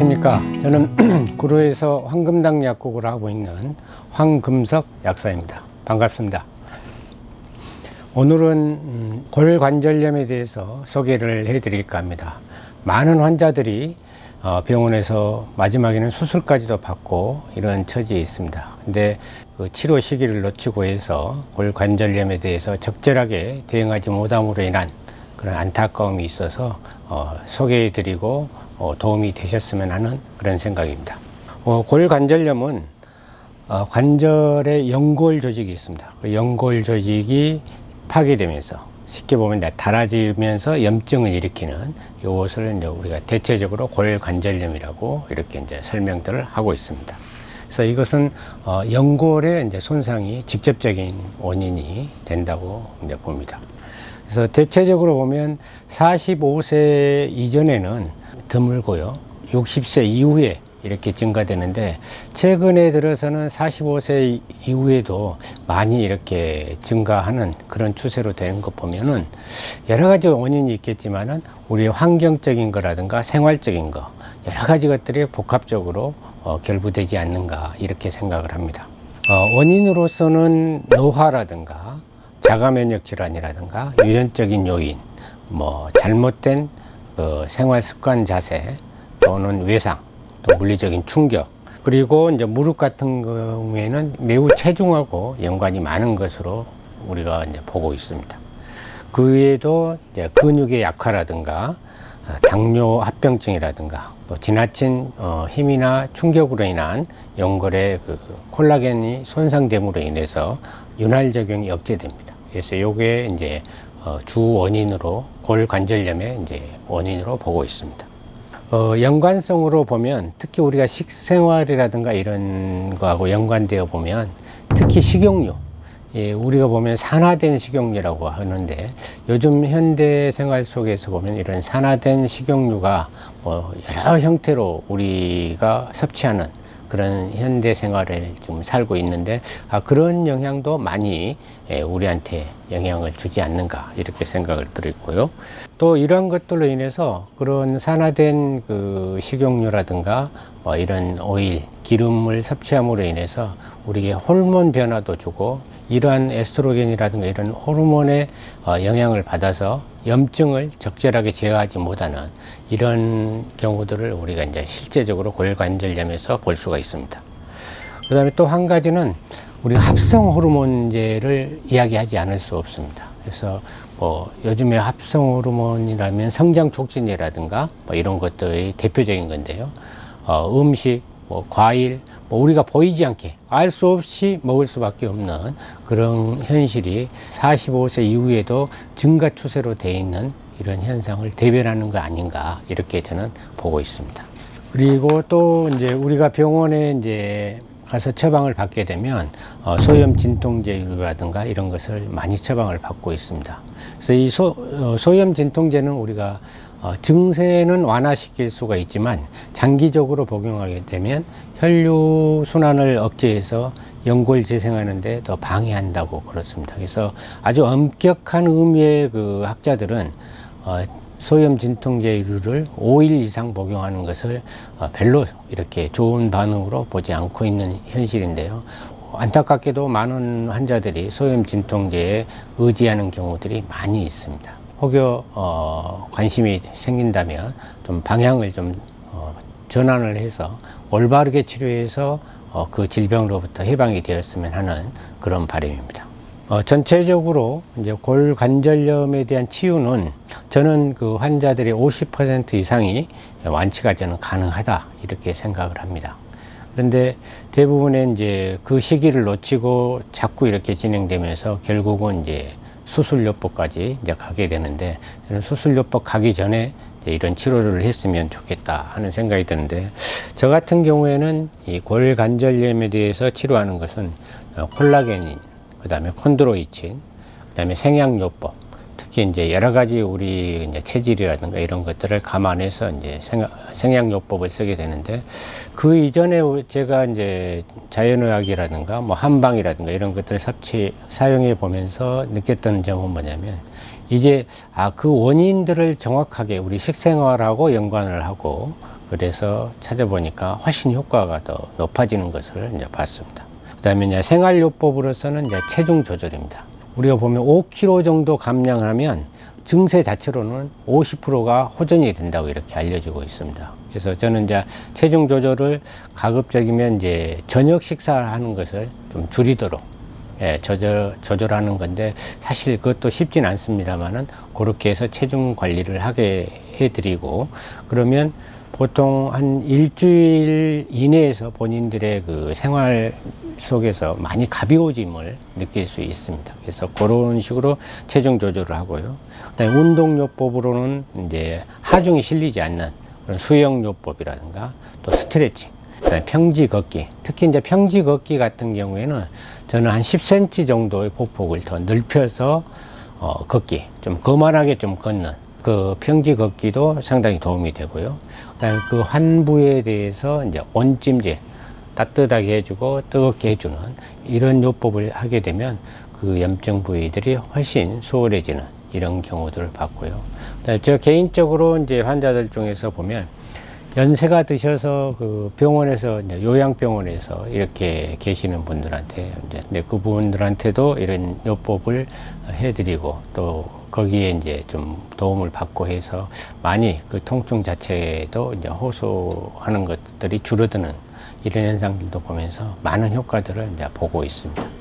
안녕하십니까. 저는 구로에서 황금당 약국을 하고 있는 황금석 약사입니다. 반갑습니다. 오늘은 음, 골관절염에 대해서 소개를 해드릴까 합니다. 많은 환자들이 어, 병원에서 마지막에는 수술까지도 받고 이런 처지에 있습니다. 근데 그 치료 시기를 놓치고 해서 골관절염에 대해서 적절하게 대응하지 못함으로 인한 그런 안타까움이 있어서 어, 소개해드리고 어, 도움이 되셨으면 하는 그런 생각입니다. 어, 골관절염은 어, 관절에 연골 조직이 있습니다. 그 연골 조직이 파괴되면서 쉽게 보면 닳아지면서 염증을 일으키는 이것을 이제 우리가 대체적으로 골관절염이라고 이렇게 이제 설명들을 하고 있습니다. 그래서 이것은 어, 연골의 이제 손상이 직접적인 원인이 된다고 이제 봅니다. 그래서 대체적으로 보면 45세 이전에는 드물고요. 60세 이후에 이렇게 증가되는데 최근에 들어서는 45세 이후에도 많이 이렇게 증가하는 그런 추세로 되는 것 보면은 여러 가지 원인이 있겠지만은 우리 환경적인 거라든가 생활적인 거 여러 가지 것들이 복합적으로 어, 결부되지 않는가 이렇게 생각을 합니다. 어, 원인으로서는 노화라든가 자가 면역 질환이라든가 유전적인 요인, 뭐 잘못된 그 생활 습관 자세 또는 외상, 또 물리적인 충격, 그리고 이제 무릎 같은 경우에는 매우 체중하고 연관이 많은 것으로 우리가 이제 보고 있습니다. 그 외에도 이제 근육의 약화라든가 아, 당뇨 합병증이라든가 또 지나친 어, 힘이나 충격으로 인한 연골의 그 콜라겐이 손상됨으로 인해서 윤활 적용이 억제됩니다. 그래서 요게 이제 어, 주 원인으로 골관절염의 이제 원인으로 보고 있습니다. 어, 연관성으로 보면 특히 우리가 식생활이라든가 이런 거하고 연관되어 보면 특히 식용유 예, 우리가 보면 산화된 식용유라고 하는데 요즘 현대 생활 속에서 보면 이런 산화된 식용유가 뭐 여러 형태로 우리가 섭취하는 그런 현대 생활을 좀 살고 있는데 아, 그런 영향도 많이 예, 우리한테 영향을 주지 않는가 이렇게 생각을 드리고요. 또 이런 것들로 인해서 그런 산화된 그 식용유라든가 뭐 이런 오일, 기름을 섭취함으로 인해서 우리에게 호르몬 변화도 주고 이러한 에스트로겐이라든가 이런 호르몬의 어, 영향을 받아서 염증을 적절하게 제어하지 못하는 이런 경우들을 우리가 이제 실제적으로 골관절염에서 볼 수가 있습니다. 그 다음에 또 한 가지는 우리가 합성 호르몬제를 이야기하지 않을 수 없습니다. 그래서 뭐 요즘에 합성 호르몬이라면 성장 촉진제라든가 뭐 이런 것들이 대표적인 건데요. 어, 음식, 뭐 과일, 뭐 우리가 보이지 않게 알 수 없이 먹을 수밖에 없는 그런 현실이 45세 이후에도 증가 추세로 돼 있는 이런 현상을 대변하는 거 아닌가 이렇게 저는 보고 있습니다. 그리고 또 이제 우리가 병원에 이제 가서 처방을 받게 되면 어, 소염 진통제라든가 이런 것을 많이 처방을 받고 있습니다. 그래서 이 소, 어, 소염 진통제는 우리가 어, 증세는 완화시킬 수가 있지만 장기적으로 복용하게 되면 혈류 순환을 억제해서 연골 재생하는데 더 방해한다고 그렇습니다. 그래서 아주 엄격한 의미의 그 학자들은 어, 소염 진통제류를 5일 이상 복용하는 것을 어, 별로 이렇게 좋은 반응으로 보지 않고 있는 현실인데요. 안타깝게도 많은 환자들이 소염 진통제에 의지하는 경우들이 많이 있습니다. 혹여 어, 관심이 생긴다면 좀 방향을 좀 어, 전환을 해서 올바르게 치료해서 어, 그 질병으로부터 해방이 되었으면 하는 그런 바람입니다. 어, 전체적으로 이제 골관절염에 대한 치유는 저는 그 환자들의 50% 이상이 완치가 저는 가능하다 이렇게 생각을 합니다. 그런데 대부분의 이제 그 시기를 놓치고 자꾸 이렇게 진행되면서 결국은 이제 수술요법까지 이제 가게 되는데 저는 수술요법 가기 전에 이제 이런 치료를 했으면 좋겠다 하는 생각이 드는데 저 같은 경우에는 이 골관절염에 대해서 치료하는 것은 어, 콜라겐인 그 다음에 콘드로이친 그 다음에 생약요법 특히 이제 여러 가지 우리 이제 체질이라든가 이런 것들을 감안해서 이제 생약요법을 쓰게 되는데 그 이전에 제가 이제 자연의학이라든가 뭐 한방이라든가 이런 것들을 섭취 사용해 보면서 느꼈던 점은 뭐냐면 이제 아 그 원인들을 정확하게 우리 식생활하고 연관을 하고 그래서 찾아보니까 훨씬 효과가 더 높아지는 것을 이제 봤습니다. 그다음에 이제 생활요법으로서는 이제 체중 조절입니다. 우리가 보면 5kg 정도 감량하면 증세 자체로는 50%가 호전이 된다고 이렇게 알려지고 있습니다. 그래서 저는 이제 체중 조절을 가급적이면 이제 저녁 식사하는 것을 좀 줄이도록 예, 조절, 조절하는 건데 사실 그것도 쉽진 않습니다만은 그렇게 해서 체중 관리를 하게 해드리고 그러면 보통 한 일주일 이내에서 본인들의 그 생활 속에서 많이 가벼워짐을 느낄 수 있습니다. 그래서 그런 식으로 체중 조절을 하고요. 운동요법으로는 이제 하중이 실리지 않는 그런 수영요법이라든가 또 스트레칭, 그다음에 평지 걷기. 특히 이제 평지 걷기 같은 경우에는 저는 한 10cm 정도의 보폭을 더 넓혀서 어, 걷기, 좀 거만하게 좀 걷는 그 평지 걷기도 상당히 도움이 되고요. 그다음에 그 환부에 대해서 이제 온찜질 따뜻하게 해주고 뜨겁게 해주는 이런 요법을 하게 되면 그 염증 부위들이 훨씬 수월해지는 이런 경우들을 봤고요. 그다음에 저 개인적으로 이제 환자들 중에서 보면 연세가 드셔서 그 병원에서 이제 요양병원에서 이렇게 계시는 분들한테 이제 근데 그분들한테도 이런 요법을 해드리고 또 거기에 이제 좀 도움을 받고 해서 많이 그 통증 자체도 이제 호소하는 것들이 줄어드는 이런 현상들도 보면서 많은 효과들을 이제 보고 있습니다.